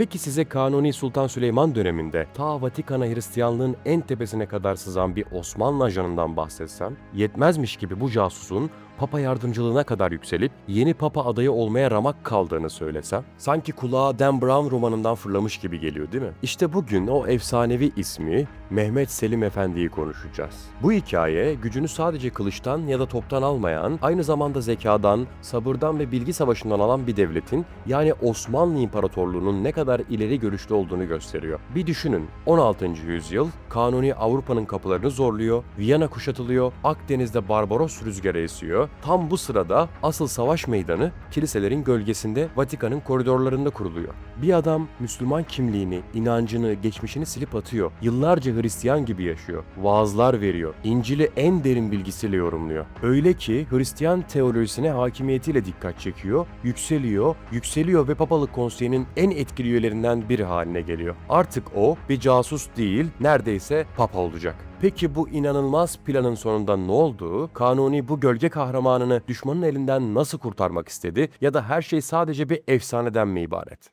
Peki size Kanuni Sultan Süleyman döneminde ta Vatikan'a Hristiyanlığın en tepesine kadar sızan bir Osmanlı ajanından bahsetsem, yetmezmiş gibi bu casusun Papa yardımcılığına kadar yükselip yeni Papa adayı olmaya ramak kaldığını söylesem, sanki kulağa Dan Brown romanından fırlamış gibi geliyor değil mi? İşte bugün o efsanevi ismi Mehmet Selim Efendi'yi konuşacağız. Bu hikaye gücünü sadece kılıçtan ya da toptan almayan, aynı zamanda zekadan, sabırdan ve bilgi savaşından alan bir devletin yani Osmanlı İmparatorluğu'nun ne kadar ileri görüşlü olduğunu gösteriyor. Bir düşünün 16. yüzyıl Kanuni Avrupa'nın kapılarını zorluyor, Viyana kuşatılıyor, Akdeniz'de Barbaros rüzgarı esiyor. Tam bu sırada asıl savaş meydanı kiliselerin gölgesinde Vatikan'ın koridorlarında kuruluyor. Bir adam Müslüman kimliğini, inancını, geçmişini silip atıyor. Yıllarca Hristiyan gibi yaşıyor. Vaazlar veriyor. İncil'i en derin bilgisiyle yorumluyor. Öyle ki Hristiyan teolojisine hakimiyetiyle dikkat çekiyor, yükseliyor, yükseliyor ve Papalık Konseyi'nin en etkili üyelerinden biri haline geliyor. Artık o bir casus değil, neredeyse Papa olacak. Peki bu inanılmaz planın sonunda ne oldu? Kanuni bu gölge kahramanını düşmanın elinden nasıl kurtarmak istedi ya da her şey sadece bir efsaneden mi ibaret?